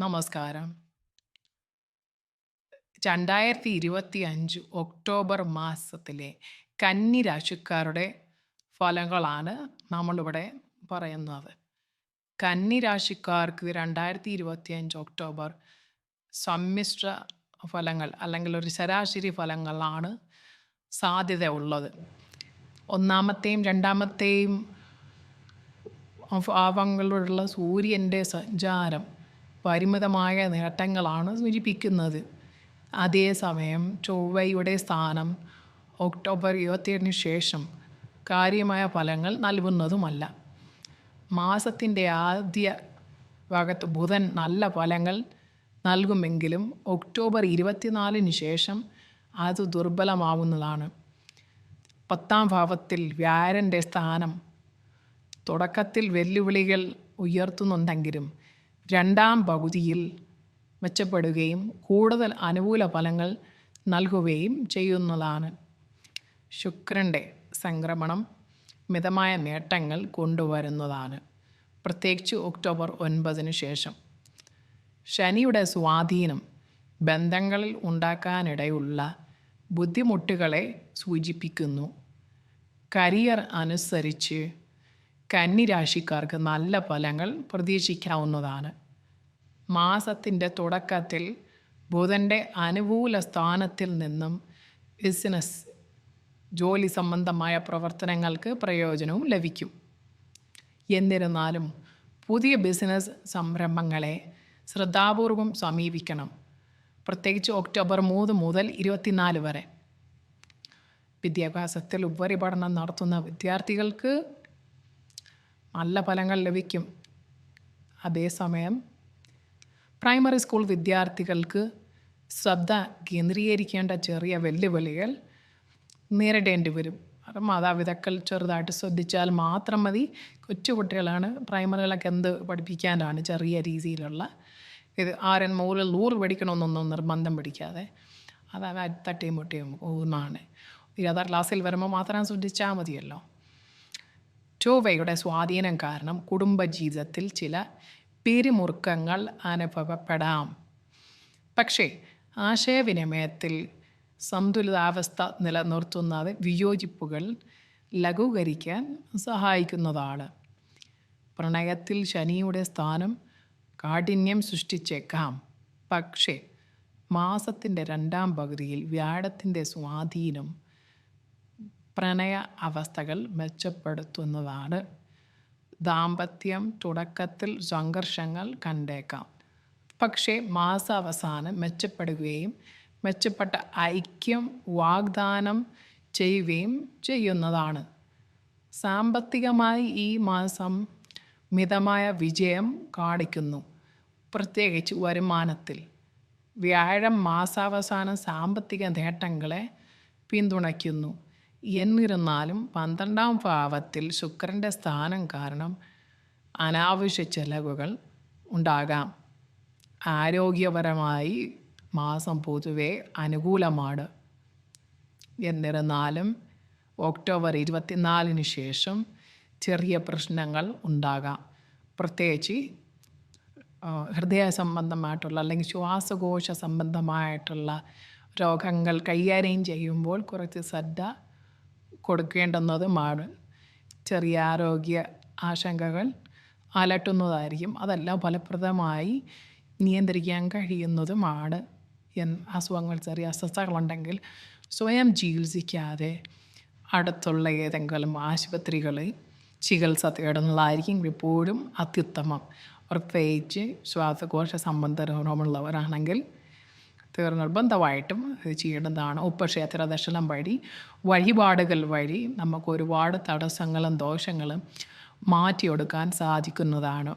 നമസ്കാരം. 2025 ഒക്ടോബർ മാസത്തിലെ കന്നി രാശിക്കാരുടെ ഫലങ്ങളാണ് നമ്മളിവിടെ പറയുന്നത്. കന്നി രാശിക്കാർക്ക് 2025 ഒക്ടോബർ സമ്മിശ്ര ഫലങ്ങൾ അല്ലെങ്കിൽ ഒരു ശരാശരി ഫലങ്ങളാണ് സാധ്യത ഉള്ളത്. ഒന്നാമത്തെയും രണ്ടാമത്തെയും ഭാവങ്ങളിലുള്ള സൂര്യന്റെ സഞ്ചാരം പരിമിതമായ നേട്ടങ്ങളാണ് സൂചിപ്പിക്കുന്നത്. അതേസമയം ചൊവ്വയുടെ സ്ഥാനം ഒക്ടോബർ 27 ശേഷം കാര്യമായ ഫലങ്ങൾ നൽകുന്നതുമല്ല. മാസത്തിന്റെ ആദ്യ ഭാഗത്ത് ബുധൻ നല്ല ഫലങ്ങൾ നൽകുമെങ്കിലും ഒക്ടോബർ 24 ശേഷം അത് ദുർബലമാവുന്നതാണ്. പത്താം ഭാവത്തിൽ വ്യാരന്റെ സ്ഥാനം തുടക്കത്തിൽ വെല്ലുവിളികൾ ഉയർത്തുന്നുണ്ടെങ്കിലും രണ്ടാം പകുതിയിൽ മെച്ചപ്പെടുകയും കൂടുതൽ അനുകൂല ഫലങ്ങൾ നൽകുകയും ചെയ്യുന്നതാണ്. ശുക്രന്റെ സംക്രമണം മിതമായ നേട്ടങ്ങൾ കൊണ്ടുവരുന്നതാണ്. പ്രത്യേകിച്ച് ഒക്ടോബർ ഒൻപതിന് ശേഷം. ശനിയുടെ സ്വാധീനം ബന്ധങ്ങളിൽ ഉണ്ടാക്കാനിടയുള്ള ബുദ്ധിമുട്ടുകളെ സൂചിപ്പിക്കുന്നു. കരിയർ അനുസരിച്ച് കന്നി രാശിക്കാർക്ക് നല്ല ഫലങ്ങൾ പ്രതീക്ഷിക്കാവുന്നതാണ്. മാസത്തിന്റെ തുടക്കത്തിൽ ബുധന്റെ അനുകൂല സ്ഥാനത്തിൽ നിന്നും ബിസിനസ്, ജോലി സംബന്ധമായ പ്രവർത്തനങ്ങൾക്ക് പ്രയോജനവും ലഭിക്കും. എന്നിരുന്നാലും പുതിയ ബിസിനസ് സംരംഭങ്ങളെ ശ്രദ്ധാപൂർവം സമീപിക്കണം. പ്രത്യേകിച്ച് ഒക്ടോബർ മൂന്ന് മുതൽ 24 വരെ. വിദ്യാഭ്യാസത്തിൽ ഉപരിപഠനം നടത്തുന്ന വിദ്യാർത്ഥികൾക്ക് നല്ല ഫലങ്ങൾ ലഭിക്കും. അതേസമയം പ്രൈമറി സ്കൂൾ വിദ്യാർത്ഥികൾക്ക് ശ്രദ്ധ കേന്ദ്രീകരിക്കേണ്ട ചെറിയ വെല്ലുവിളികൾ നേരിടേണ്ടി വരും. അത് മാതാപിതാക്കൾ ചെറുതായിട്ട് ശ്രദ്ധിച്ചാൽ മാത്രം മതി. കൊച്ചുകുട്ടികളാണ് പ്രൈമറികളൊക്കെ എന്ത് പഠിപ്പിക്കാനാണ് ചെറിയ രീതിയിലുള്ള ഇത് ആരൻ മൂലം നൂറ് പഠിക്കണമെന്നൊന്നും നിർബന്ധം പിടിക്കാതെ അത് തട്ടിയും മുട്ടിയും പോകുന്നതാണ്. ഇരുപതാം ക്ലാസ്സിൽ വരുമ്പോൾ മാത്രം ശ്രദ്ധിച്ചാൽ മതിയല്ലോ. ചൊവ്വയുടെ സ്വാധീനം കാരണം കുടുംബജീവിതത്തിൽ ചില പിരിമുറുക്കങ്ങൾ അനുഭവപ്പെടാം. പക്ഷേ ആശയവിനിമയത്തിൽ സന്തുലിതാവസ്ഥ നിലനിർത്തുന്നത് വിയോജിപ്പുകൾ ലഘൂകരിക്കാൻ സഹായിക്കുന്നതാണ്. പ്രണയത്തിൽ ശനിയുടെ സ്ഥാനം കാഠിന്യം സൃഷ്ടിച്ചേക്കാം. പക്ഷേ മാസത്തിന്റെ രണ്ടാം പകുതിയിൽ വ്യാഴത്തിന്റെ സ്വാധീനം പ്രണയ അവസ്ഥകൾ മെച്ചപ്പെടുത്തുന്നതാണ്. ദാമ്പത്യം തുടക്കത്തിൽ സംഘർഷങ്ങൾ കണ്ടേക്കാം. പക്ഷേ മാസാവസാനം മെച്ചപ്പെടുകയും മെച്ചപ്പെട്ട ഐക്യം വാഗ്ദാനം ചെയ്യുകയും ചെയ്യുന്നതാണ്. സാമ്പത്തികമായി ഈ മാസം മിതമായ വിജയം കാണിക്കുന്നു. പ്രത്യേകിച്ച് വരുമാനത്തിൽ. വ്യാഴം മാസാവസാനം സാമ്പത്തിക നേട്ടങ്ങളെ പിന്തുണയ്ക്കുന്നു. എന്നിരുന്നാലും പന്ത്രണ്ടാം ഭാവത്തിൽ ശുക്രന്റെ സ്ഥാനം കാരണം അനാവശ്യ ചെലവുകൾ ഉണ്ടാകാം. ആരോഗ്യപരമായി മാസം പൊതുവെ അനുകൂലമാണ്. എന്നിരുന്നാലും ഒക്ടോബർ 24 ശേഷം ചെറിയ പ്രശ്നങ്ങൾ ഉണ്ടാകാം. പ്രത്യേകിച്ച് ഹൃദയ സംബന്ധമായിട്ടുള്ള അല്ലെങ്കിൽ ശ്വാസകോശ സംബന്ധമായിട്ടുള്ള രോഗങ്ങൾ കൈകാര്യം ചെയ്യുമ്പോൾ കുറച്ച് ശ്രദ്ധ കൊടുക്കേണ്ടുന്നതുമാണ്. ചെറിയ ആരോഗ്യ ആശങ്കകൾ അലട്ടുന്നതായിരിക്കും. അതെല്ലാം ഫലപ്രദമായി നിയന്ത്രിക്കാൻ കഴിയുന്നതുമാണ്. എൻ അസുഖങ്ങൾ ചെറിയ അസ്വസ്ഥതകളുണ്ടെങ്കിൽ സ്വയം ചികിത്സിക്കാതെ അടുത്തുള്ള ഏതെങ്കിലും ആശുപത്രികളിൽ ചികിത്സ തേടുന്നതായിരിക്കും എപ്പോഴും അത്യുത്തമം. പ്രത്യേകിച്ച് ശ്വാസകോശ സംബന്ധ രോഗമുള്ളവരാണെങ്കിൽ നിർബന്ധമായിട്ടും ഇത് ചെയ്യേണ്ടതാണ്. ഉപക്ഷേത്ര ദർശനം വഴി വഴിപാടുകൾ വഴി നമുക്ക് ഒരുപാട് തടസ്സങ്ങളും ദോഷങ്ങളും മാറ്റിയെടുക്കാൻ സാധിക്കുന്നതാണ്.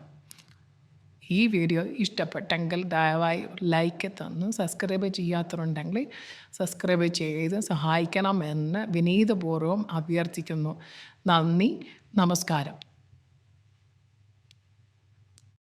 ഈ വീഡിയോ ഇഷ്ടപ്പെട്ടെങ്കിൽ ദയവായി ലൈക്ക് തന്ന് സബ്സ്ക്രൈബ് ചെയ്യാത്തവരുണ്ടെങ്കിൽ സബ്സ്ക്രൈബ് ചെയ്ത് സഹായിക്കണമെന്ന് വിനീതപൂർവം അഭ്യർത്ഥിക്കുന്നു. നന്ദി. നമസ്കാരം.